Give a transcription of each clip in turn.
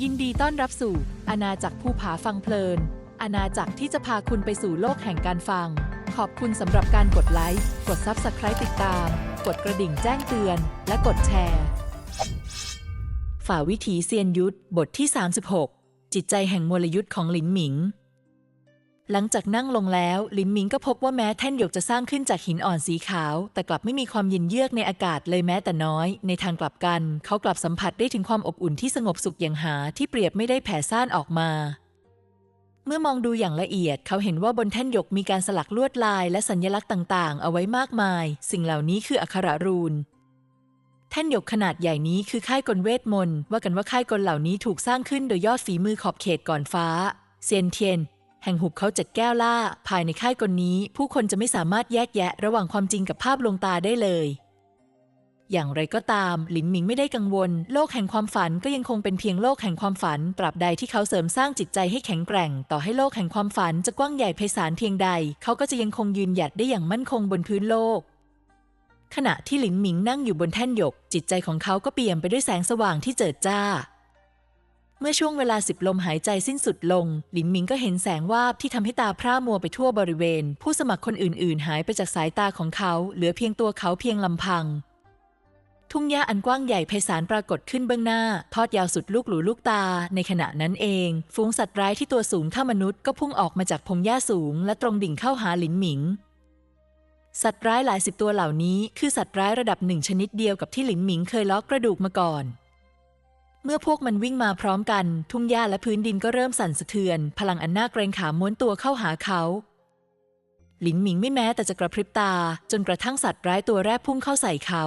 ยินดีต้อนรับสู่อาณาจักรภูผาฟังเพลิน อาณาจักรที่จะพาคุณไปสู่โลกแห่งการฟัง ขอบคุณสำหรับการกดไลค์ กด Subscribe ติดตาม กดกระดิ่งแจ้งเตือน และกดแชร์ ฝ่าวิถีเซียนยุทธบทที่ 36 จิตใจแห่งมลยุทธของหลินหมิง หลังจากนั่งลงแล้ว ลินหมิงก็พบว่าแม้แท่นหยกจะสร้างขึ้นจากหินอ่อนสีขาว แต่กลับไม่มีความเย็นเยือกในอากาศเลยแม้แต่น้อย ในทางกลับกัน เขากลับสัมผัสได้ถึงความอบอุ่นที่สงบสุขอย่างหาที่เปรียบไม่ได้แผ่ซ่านออกมา เมื่อมองดูอย่างละเอียด เขาเห็นว่าบนแท่นหยกมีการสลักลวดลายและสัญลักษณ์ต่างๆ เอาไว้มากมาย สิ่งเหล่านี้คืออักขระรูนแท่นหยกขนาดใหญ่นี้คือค่ายกลเวทมนต์ว่ากันว่าค่ายกลเหล่านี้ถูกสร้างขึ้นโดยยอดฝีมือขอบเขตก่อนฟ้าเซียนเทียน แห่งหุบเขาเจ็ดแก้วล่า ภายในค่ายกลนี้ ผู้คนจะไม่สามารถแยกแยะระหว่างความจริงกับภาพลวงตาได้เลย อย่างไรก็ตาม หลินหมิงไม่ได้กังวล โลกแห่งความฝันก็ยังคงเป็นเพียงโลกแห่งความฝัน ตราบใดที่เขาเสริมสร้างจิตใจให้แข็งแกร่ง ต่อให้โลกแห่งความฝันจะกว้างใหญ่ไพศาลเพียงใด เขาก็จะยังคงยืนหยัดได้อย่างมั่นคงบนพื้นโลกขณะที่หลินหมิงนั่งอยู่บนแท่นหยก จิตใจของเขาก็เปี่ยมไปด้วยแสงสว่างที่เจิดจ้า เมื่อช่วงเวลาสิบลมหายใจสิ้นสุดลง หลินหมิงก็เห็นแสงวาบที่ทำให้ตาพร่ามัวไปทั่วบริเวณ ผู้สมัครคนอื่น ๆ หายไปจากสายตาของเขา เหลือเพียงตัวเขาเพียงลำพัง ทุ่งหญ้าอันกว้างใหญ่ไพศาลปรากฏขึ้นเบื้องหน้า ทอดยาวสุดลูกหลูลูกตา ในขณะนั้นเอง ฝูงสัตว์ร้ายที่ตัวสูงเท่ามนุษย์ก็พุ่งออกมาจากพงหญ้าสูง และตรงดิ่งเข้าหาหลินหมิงสัตว์ร้ายหลายสิบตัวเหล่านี้คือสัตว์ร้ายระดับหนึ่งชนิดเดียวกับที่หลินหมิงเคยล้อกระดูกมาก่อน เมื่อพวกมันวิ่งมาพร้อมกัน ทุ่งหญ้าและพื้นดินก็เริ่มสั่นสะเทือน พลังอันน่าเกรงขามม้วนตัวเข้าหาเขา หลินหมิงไม่แม้แต่จะกระพริบตา จนกระทั่งสัตว์ร้ายตัวแรกพุ่งเข้าใส่เขา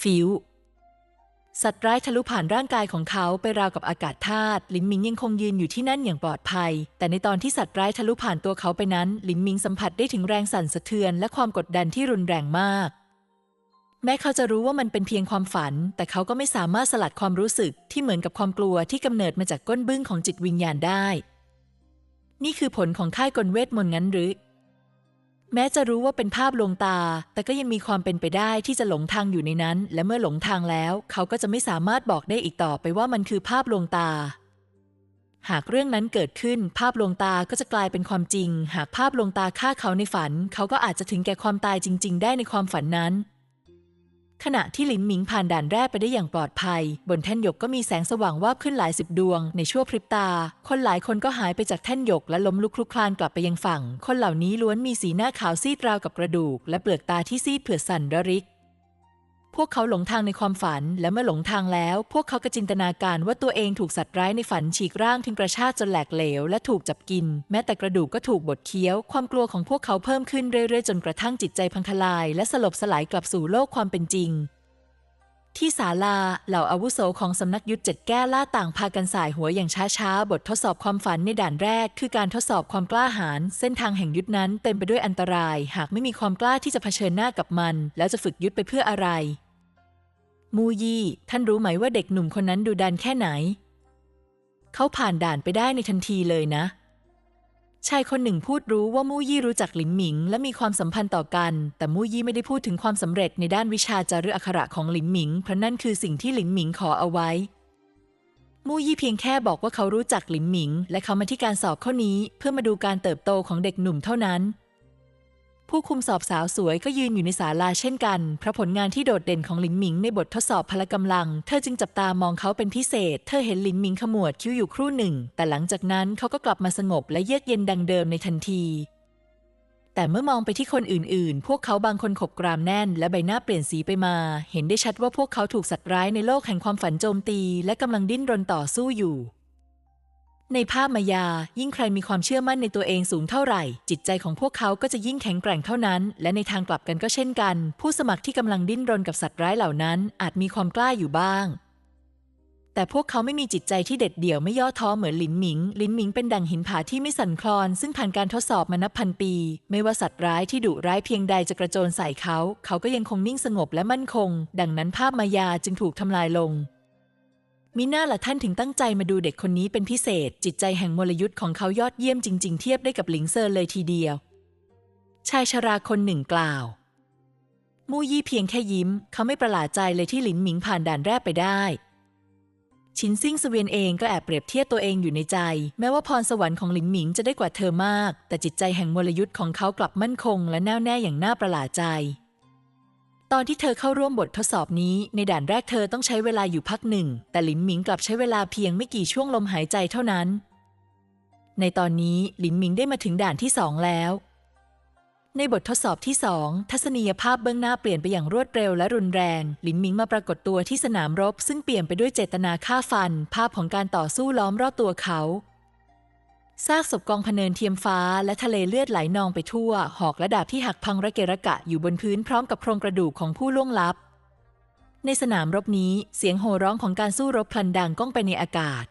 ฟิว สัตว์ร้ายทะลุผ่านร่างกายของเขาไปราวกับอากาศธาตุลินหมิงยังคงยืนอยู่ที่นั่นอย่างปลอดภัย แต่ในตอนที่สัตว์ร้ายทะลุผ่านตัวเขาไปนั้นลินหมิงสัมผัสได้ถึงแรงสั่นสะเทือนและความกดดันที่รุนแรงมาก แม้เขาจะรู้ว่ามันเป็นเพียงความฝัน แต่เขาก็ไม่สามารถสลัดความรู้สึกที่เหมือนกับความกลัวที่กำเนิดมาจากก้นบึ้งของจิตวิญญาณได้ นี่คือผลของค่ายกลเวทมนต์งั้นหรือ แม้จะรู้ว่าเป็นภาพลวงตา แต่ก็ยังมีความเป็นไปได้ที่จะหลงทางอยู่ในนั้น และเมื่อหลงทางแล้ว เขาก็จะไม่สามารถบอกได้อีกต่อไปว่ามันคือภาพลวงตา หากเรื่องนั้นเกิดขึ้น ภาพลวงตาก็จะกลายเป็นความจริง หากภาพลวงตาฆ่าเขาในฝัน เขาก็อาจจะถึงแก่ความตายจริง ๆ ได้ในความฝันนั้น ขณะที่หลินหมิงผ่านด่านแรกไปได้อย่างปลอดภัย บนแท่นหยกก็มีแสงสว่างวาบขึ้นหลายสิบดวงในชั่วพริบตา คนหลายคนก็หายไปจากแท่นหยกและล้มลุกคลุกคลานกลับไปยังฝั่ง คนเหล่านี้ล้วนมีสีหน้าขาวซีดราวกับกระดูก และเปลือกตาที่ซีดเผือดสั่นระริก พวกเขาหลงทางในความฝัน และเมื่อหลงทางแล้ว พวกเขาก็จินตนาการว่าตัวเองถูกสัตว์ร้ายในฝันฉีกร่างทิ้งกระชากจนแหลกเหลว และถูกจับกิน แม้แต่กระดูกก็ถูกบดเคี้ยว ความกลัวของพวกเขาเพิ่มขึ้นเรื่อยๆ จนกระทั่งจิตใจพังทลาย และสลบสลายกลับสู่โลกความเป็นจริง ที่ศาลาเหล่าอาวุโสของสำนักยุทธเจ็ดแก้ล่าต่างพากันสายหัวอย่างช้าๆ บททดสอบความฝันในด่านแรก คือการทดสอบความกล้าหาญเส้นทางแห่งยุทธนั้นเต็มไปด้วยอันตราย หากไม่มีความกล้าที่จะเผชิญหน้ากับมัน แล้วจะฝึกยุทธไปเพื่ออะไร มูยี่ ท่านรู้ไหมว่าเด็กหนุ่มคนนั้นดูดันแค่ไหน เขาผ่านด่านไปได้ในทันทีเลยนะ ชายคนหนึ่งพูดรู้ว่ามู่ยี่รู้จักหลินหมิง และมีความสัมพันธ์ต่อกัน แต่มู่ยี่ไม่ได้พูดถึงความสำเร็จในด้านวิชาจารึกอักขระของหลินหมิง เพราะนั่นคือสิ่งที่หลินหมิงขอเอาไว้ มู่ยี่เพียงแค่บอกว่าเขารู้จักหลินหมิง และเขามาที่การสอบข้อนี้ เพื่อมาดูการเติบโตของเด็กหนุ่มเท่านั้น ผู้คุมสอบสาวสวยก็ยืนอยู่ในศาลาเช่นกัน เพราะผลงานที่โดดเด่นของหลินหมิงในบททดสอบพละกำลัง เธอจึงจับตามองเขาเป็นพิเศษ เธอเห็นหลินหมิงขมวดคิ้วอยู่ครู่หนึ่ง แต่หลังจากนั้นเขาก็กลับมาสงบและเยือกเย็นดังเดิมในทันที แต่เมื่อมองไปที่คนอื่นๆ พวกเขาบางคนขบกรามแน่น และใบหน้าเปลี่ยนสีไปมา เห็นได้ชัดว่าพวกเขาถูกสัตว์ร้ายในโลกแห่งความฝันโจมตี และกำลังดิ้นรนต่อสู้อยู่ ในภาพมายา ยิ่งใครมีความเชื่อมั่นในตัวเองสูงเท่าไหร่ จิตใจของพวกเขาก็จะยิ่งแข็งแกร่งเท่านั้น และในทางกลับกันก็เช่นกัน ผู้สมัครที่กำลังดิ้นรนกับสัตว์ร้ายเหล่านั้น อาจมีความกล้าอยู่บ้าง แต่พวกเขาไม่มีจิตใจที่เด็ดเดี่ยวไม่ย่อท้อเหมือนหลินหมิงหลินหมิงเป็นดังหินผาที่ไม่สั่นคลอน ซึ่งผ่านการทดสอบมานับพันปี ไม่ว่าสัตว์ร้ายที่ดุร้ายเพียงใดจะกระโจนใส่เขา เขาก็ยังคงนิ่งสงบและมั่นคง ดังนั้นภาพมายาจึงถูกทำลายลง มิน่าละท่านถึงตั้งใจมาดูเด็กคนนี้เป็นพิเศษ จิตใจแห่งมลยุทธ์ของเขายอดเยี่ยมจริง ๆ เทียบได้กับหลิงเซอร์เลยทีเดียว ชายชราคนหนึ่งกล่าว มู่ยี่เพียงแค่ยิ้ม เขาไม่ประหลาดใจเลยที่หลินหมิงผ่านด่านแรกไปได้ชินซิ่งสเวียนเองก็แอบเปรียบเทียบตัวเองอยู่ในใจ แม้ว่าพรสวรรค์ของหลินหมิงจะได้กว่าเธอมาก แต่จิตใจแห่งมลยุทธ์ของเขากลับมั่นคงและแน่วแน่อย่างน่าประหลาดใจ ตอนที่เธอเข้าร่วมบททดสอบนี้ ในด่านแรกเธอต้องใช้เวลาอยู่พักหนึ่ง แต่หลินหมิงกลับใช้เวลาเพียงไม่กี่ช่วงลมหายใจเท่านั้น ในตอนนี้หลินหมิงได้มาถึงด่านที่สองแล้ว ในบททดสอบที่สองทัศนียภาพเบื้องหน้าเปลี่ยนไปอย่างรวดเร็วและรุนแรง หลินหมิงมาปรากฏตัวที่สนามรบ ซึ่งเปลี่ยนไปด้วยเจตนาฆ่าฟัน ภาพของการต่อสู้ล้อมรอบตัวเขา ซากศพกองพเนินเทียมฟ้าและทะเลเลือดไหลนองไปทั่ว หอกและดาบที่หักพังระเกะระกะอยู่บนพื้นพร้อมกับโครงกระดูกของผู้ล่วงลับ ในสนามรบนี้เสียงโห่ร้องของการสู้รบพลันดังก้องไปในอากาศ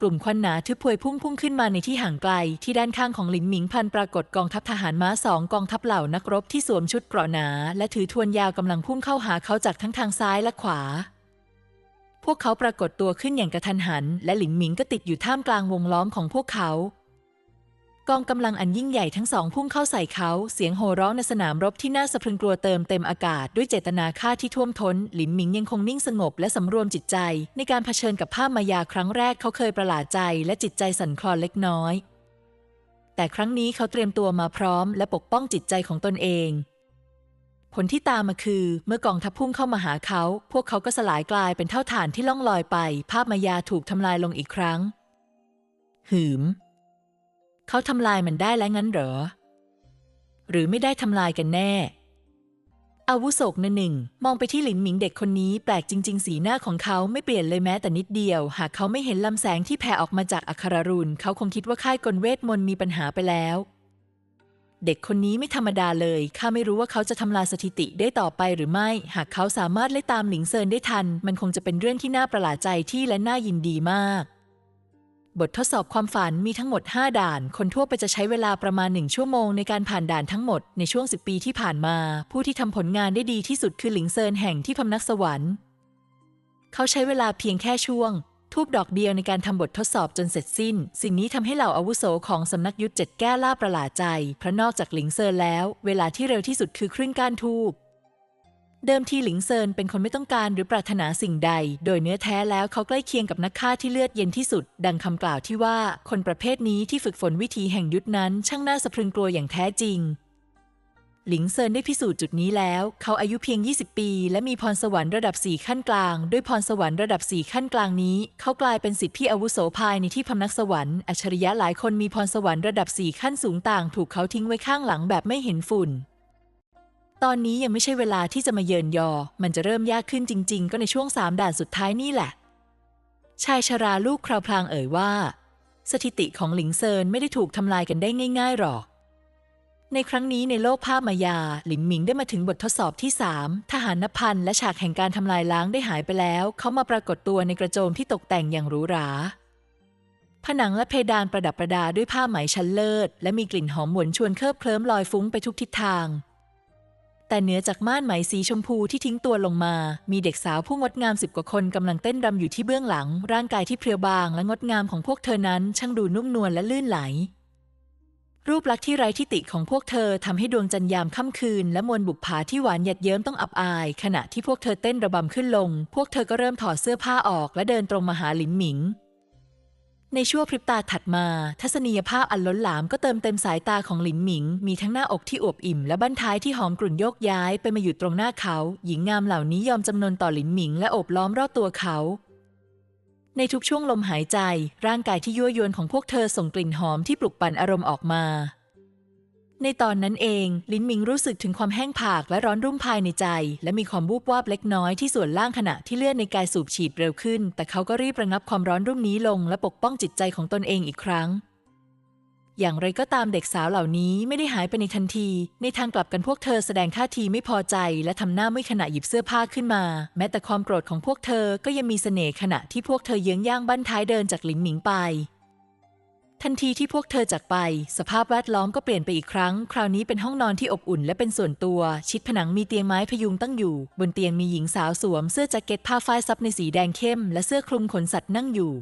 กลุ่มควันหนาทึบพวยพุ่งพุ่งขึ้นมาในที่ห่างไกล ที่ด้านข้างของหลินหมิงพันปรากฏกองทัพทหารม้าสองกองทัพเหล่านักรบที่สวมชุดเกราะหนา และถือทวนยาวกำลังพุ่งเข้าหาเขาจากทั้งทางซ้ายและขวา พวกเขาปรากฏตัวขึ้นอย่างกระทันหัน และหลินหมิงก็ติดอยู่ท่ามกลางวงล้อมของพวกเขา กองกำลังอันยิ่งใหญ่ทั้งสองพุ่งเข้าใส่เขา เสียงโห่ร้องในสนามรบที่น่าสะพรึงกลัวเติมเต็มอากาศด้วยเจตนาฆ่าที่ท่วมท้น หลินหมิงยังคงนิ่งสงบและสำรวมจิตใจ ในการเผชิญกับภาพมายาครั้งแรกเขาเคยประหลาดใจ และจิตใจสั่นคลอนเล็กน้อย แต่ครั้งนี้เขาเตรียมตัวมาพร้อม และปกป้องจิตใจของตนเอง ผลที่ตามมาคือ เมื่อกองทัพพุ่งเข้ามาหาเขา พวกเขาก็สลายกลายเป็นเท่าฐานที่ล่องลอยไป ภาพมายาถูกทำลายลงอีกครั้ง หืม เขาทำลายมันได้แล้วงั้นเหรอ หรือไม่ได้ทำลายกันแน่ อาวุโสกนหนึ่ง มองไปที่หลินหมิงเด็กคนนี้แปลกจริง ๆ สีหน้าของเขาไม่เปลี่ยนเลยแม้แต่นิดเดียว หากเขาไม่เห็นลำแสงที่แผ่ออกมาจากอัครรุณเขาคงคิดว่าค่ายกลเวทมนต์มีปัญหาไปแล้ว เด็กคนนี้ไม่ธรรมดาเลย ข้าไม่รู้ว่าเขาจะทำลายสถิติได้ต่อไปหรือไม่ หากเขาสามารถไล่ตามหลิงเซินได้ทัน มันคงจะเป็นเรื่องที่น่าประหลาดใจที่และน่ายินดีมาก บททดสอบความฝันมีทั้งหมด 5 ด่าน คนทั่วไปจะใช้เวลาประมาณ 1 ชั่วโมงในการผ่านด่านทั้งหมด ในช่วง 10 ปีที่ผ่านมา ผู้ที่ทำผลงานได้ดีที่สุดคือหลิงเซินแห่งที่พำนักสวรรค์ เขาใช้เวลาเพียงแค่ช่วง ทูบดอกเดียวในการทำบททดสอบจนเสร็จสิ้น สิ่งนี้ทำให้เหล่าอาวุโสของสำนักยุทธเจ็ดแก้ล่าประหลาดใจ เพราะนอกจากหลิงเซินแล้ว เวลาที่เร็วที่สุดคือครึ่งก้านทูบเดิมทีหลิงเซินเป็นคนไม่ต้องการหรือปรารถนาสิ่งใด โดยเนื้อแท้แล้วเขาใกล้เคียงกับนักฆ่าที่เลือดเย็นที่สุด ดังคำกล่าวที่ว่า คนประเภทนี้ที่ฝึกฝนวิธีแห่งยุทธนั้น ช่างน่าสะพรึงกลัวอย่างแท้จริง หลิงเซินได้พิสูจน์จุดนี้แล้ว เขาอายุเพียง 20 ปี และมีพรสวรรค์ระดับ 4 ขั้นกลาง ด้วยพรสวรรค์ระดับ 4 ขั้นกลางนี้ เขากลายเป็นสิทธิพี่อาวุโสภายในที่พำนักสวรรค์ อัจฉริยะหลายคนมีพรสวรรค์ระดับ 4 ขั้นสูงต่าง ถูกเขาทิ้งไว้ข้างหลังแบบไม่เห็นฝุ่น ตอนนี้ยังไม่ใช่เวลาที่จะมาเยินยอ มันจะเริ่มยากขึ้นจริง ๆ ก็ในช่วงสามด่านสุดท้ายนี่แหละ ชายชราลูกคราวพลางเอ่ยว่า สถิติของหลิงเซินไม่ได้ถูกทำลายกันได้ง่าย ๆหรอก ในครั้งนี้ในโลกภาพมายา หลินหมิงได้มาถึงบททดสอบที่ 3 ทหารนพันและฉากแห่งการทำลายล้างได้หายไปแล้ว เขามาปรากฏตัวในกระโจมที่ตกแต่งอย่างหรูหรา ผนังและเพดานประดับประดาด้วยผ้าไหมชั้นเลิศ และมีกลิ่นหอมหวนชวนเคลิบเคลิ้มลอยฟุ้งไปทุกทิศทาง แต่เหนือจากม่านไหมสีชมพูที่ทิ้งตัวลงมา มีเด็กสาวผู้งดงามสิบกว่าคนกำลังเต้นรำอยู่ที่เบื้องหลัง ร่างกายที่เพรียวบางและงดงามของพวกเธอนั้น ช่างดูนุ่มนวลและลื่นไหล รูปลักษณ์ที่ไร้ทิฏฐิของพวกเธอทำให้ดวงจันยามค่ำคืน และมวลบุปผาที่หวานหยัดเยิ้มต้องอับอาย ขณะที่พวกเธอเต้นระบำขึ้นลง พวกเธอก็เริ่มถอดเสื้อผ้าออกและเดินตรงมาหาหลินหมิง ในชั่วพริบตาถัดมา ทัศนียภาพอันล้นหลามก็เติมเต็มสายตาของหลินหมิง มีทั้งหน้าอกที่อวบอิ่มและบั้นท้ายที่หอมกลุ่นโยกย้ายไปมาอยู่ตรงหน้าเขา หญิงงามเหล่านี้ยอมจำนนต่อหลินหมิงและโอบล้อมรอบตัวเขา ในทุกช่วงลมหายใจ ร่างกายที่ยั่วยวนของพวกเธอส่งกลิ่นหอมที่ปลุกปั่นอารมณ์ออกมา ในตอนนั้นเอง ลินมิงรู้สึกถึงความแห้งผากและร้อนรุ่มภายในใจ และมีความวูบวาบเล็กน้อยที่ส่วนล่างขณะที่เลือดในกายสูบฉีดเร็วขึ้น แต่เขาก็รีบระงับความร้อนรุ่มนี้ลง และปกป้องจิตใจของตนเองอีกครั้ง อย่างไรก็ตามเด็กสาวเหล่านี้ไม่ได้หายไปในทันที ในทางกลับกันพวกเธอแสดงท่าทีไม่พอใจ และทำหน้าไม่ขณะหยิบเสื้อผ้าขึ้นมา แม้แต่ความโกรธของพวกเธอก็ยังมีเสน่ห์ขณะที่พวกเธอเยื้องย่างบั้นท้ายเดินจากหลินหมิงไป ทันทีที่พวกเธอจากไป สภาพแวดล้อมก็เปลี่ยนไปอีกครั้ง คราวนี้เป็นห้องนอนที่อบอุ่นและเป็นส่วนตัว ชิดผนังมีเตียงไม้พยุงตั้งอยู่ บนเตียงมีหญิงสาวสวมเสื้อแจ็คเก็ตผ้าฝ้ายซับในสีแดงเข้ม และเสื้อคลุมขนสัตว์นั่งอยู่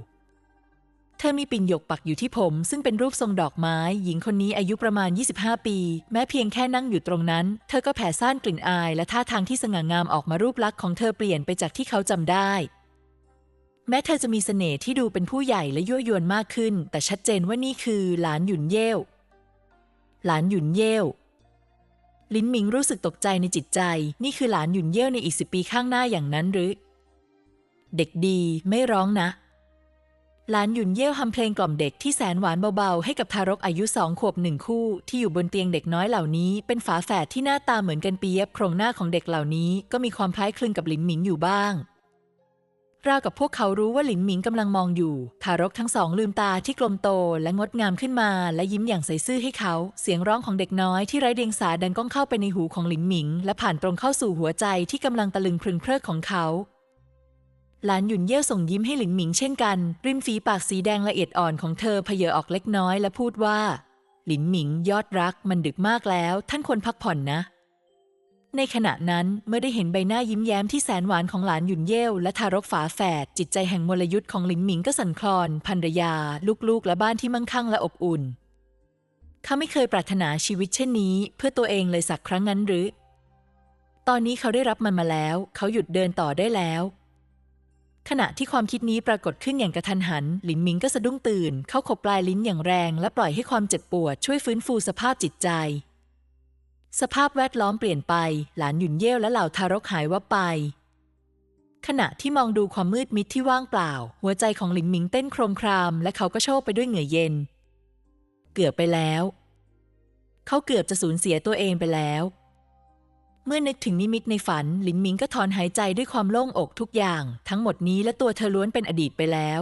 เธอมีปิ่นหยกปักอยู่ที่ผม ซึ่งเป็นรูปทรงดอกไม้ หญิงคนนี้อายุประมาณ 25 ปี แม้เพียงแค่นั่งอยู่ตรงนั้น เธอก็แผ่ซ่านกลิ่นอาย และท่าทางที่สง่างามออกมารูปลักษณ์ของเธอเปลี่ยนไปจากที่เขาจำได้ แม้เธอจะมีเสน่ห์ที่ดูเป็นผู้ใหญ่และยั่วยวนมากขึ้น แต่ชัดเจนว่านี่คือหลานหยุนเย่วหลานหยุนเย่วลินหมิงรู้สึกตกใจในจิตใจ นี่คือหลานหยุนเย่วในอีกสิบปีข้างหน้าอย่างนั้นหรือ เด็กดีไม่ร้องนะ หลานหยุนเย่ยวทำเพลงกล่อมเด็กที่แสนหวานเบาๆ ให้กับทารกอายุสองขวบหนึ่งคู่ ที่อยู่บนเตียงเด็กน้อยเหล่านี้ เป็นฝาแฝดที่หน้าตาเหมือนกันเปียบโครงหน้าของเด็กเหล่านี้ก็มีความคล้ายคลึงกับหลินหมิงอยู่บ้างราวกับพวกเขารู้ว่าหลินหมิงกำลังมองอยู่ ทารกทั้งสองลืมตาที่กลมโตและงดงามขึ้นมา และยิ้มอย่างใสซื่อให้เขา เสียงร้องของเด็กน้อยที่ไร้เดียงสาดังก้องเข้าไปในหูของหลินหมิง และผ่านตรงเข้าสู่หัวใจที่กำลังตะลึงพรึงเพริกของเขา หลานหยุนเย่ยส่งยิ้มให้หลินหมิงเช่นกัน ริมฝีปากสีแดงละเอียดอ่อนของเธอเพเยอออกเล็กน้อยและพูดว่า หลินหมิงยอดรักมันดึกมากแล้ว ท่านควรพักผ่อนนะ ในขณะนั้นเมื่อได้เห็นใบหน้ายิ้มแย้มที่แสนหวานของหลานหยุนเย่และทารกฝาแฝดจิตใจแห่งมลยุทธ์ของหลินหมิงก็สั่นคลอนภรรยา ลูกๆ และบ้านที่มั่งคั่งและอบอุ่นเขาไม่เคยปรารถนาชีวิตเช่นนี้ เพื่อตัวเองเลยสักครั้งนั้นหรือตอนนี้เขาได้รับมันมาแล้ว เขาหยุดเดินต่อได้แล้ว ขณะที่ความคิดนี้ปรากฏขึ้นอย่างกระทันหัน หลินหมิงก็สะดุ้งตื่น เข้าขบปลายลิ้นอย่างแรง และปล่อยให้ความเจ็บปวดช่วยฟื้นฟูสภาพจิตใจ สภาพแวดล้อมเปลี่ยนไป หลานหยุนเย่วและเหล่าทารกหายวับไป ขณะที่มองดูความมืดมิดที่ว่างเปล่า หัวใจของหลินหมิงเต้นโครมคราม และเขาก็โชกไปด้วยเหงื่อเย็น เกือบไปแล้ว เขาเกือบจะสูญเสียตัวเองไปแล้ว เมื่อนึกถึงนิมิตในฝัน หลินหมิงก็ถอนหายใจด้วยความโล่งอกทุกอย่าง ทั้งหมดนี้และตัวเธอล้วนเป็นอดีตไปแล้ว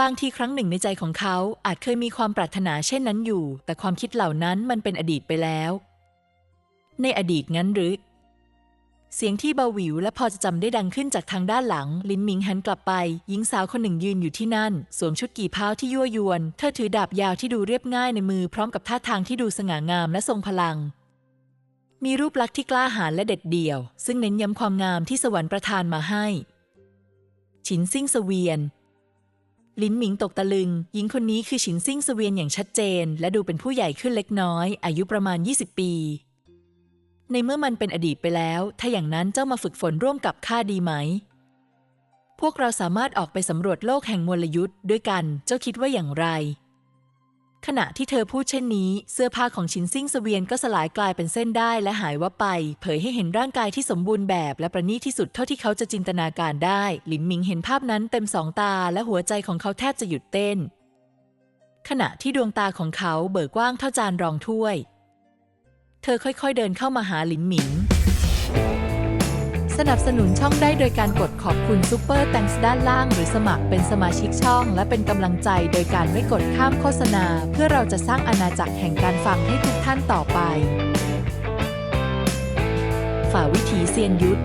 บางทีครั้งหนึ่งในใจของเขาอาจเคยมีความปรารถนาเช่นนั้นอยู่ แต่ความคิดเหล่านั้นมันเป็นอดีตไปแล้ว ในอดีตงั้นหรือ เสียงที่เบาหวิวและพอจะจำได้ดังขึ้นจากทางด้านหลัง ลินหมิงหันกลับไป หญิงสาวคนหนึ่งยืนอยู่ที่นั่น สวมชุดกี่เพ้าที่ยั่วยวน เธอถือดาบยาวที่ดูเรียบง่ายในมือพร้อมกับท่าทางที่ดูสง่างามและทรงพลัง มีรูปลักษณ์ที่กล้าหาญและเด็ดเดี่ยว ซึ่งเน้นย้ำความงามที่สวรรค์ประทานมาให้ ฉินซิ่งเวียน ลินหมิงตกตะลึง หญิงคนนี้คือฉินซิ่งเวียนอย่างชัดเจน และดูเป็นผู้ใหญ่ขึ้นเล็กน้อย อายุประมาณ 20 ปี ในเมื่อมันเป็นอดีตไปแล้ว ถ้าอย่างนั้นเจ้ามาฝึกฝนร่วมกับข้าดีไหม พวกเราสามารถออกไปสำรวจโลกแห่งมลยุทธ์ด้วยกัน เจ้าคิดว่าอย่างไร ขณะที่เธอพูดเช่นนี้ เสื้อผ้าของชินซิ่งเสวียนก็สลายกลายเป็นเส้นได้และหายวับไป เผยให้เห็นร่างกายที่สมบูรณ์แบบและประณีตที่สุดเท่าที่เขาจะจินตนาการได้ หลินหมิงเห็นภาพนั้นเต็มสองตาและหัวใจของเขาแทบจะหยุดเต้น ขณะที่ดวงตาของเขาเบิกกว้างเท่าจานรองถ้วย เธอค่อยๆเดินเข้ามาหาหลินหมิง สนับสนุนช่องได้โดยการกดขอบคุณซูเปอร์แตงส์ด้านล่าง หรือสมัครเป็นสมาชิกช่อง และเป็นกำลังใจโดยการไม่กดข้ามโฆษณา เพื่อเราจะสร้างอาณาจักรแห่งการฟังให้ทุกท่านต่อไป ฝ่าวิถีเซียนยุทธ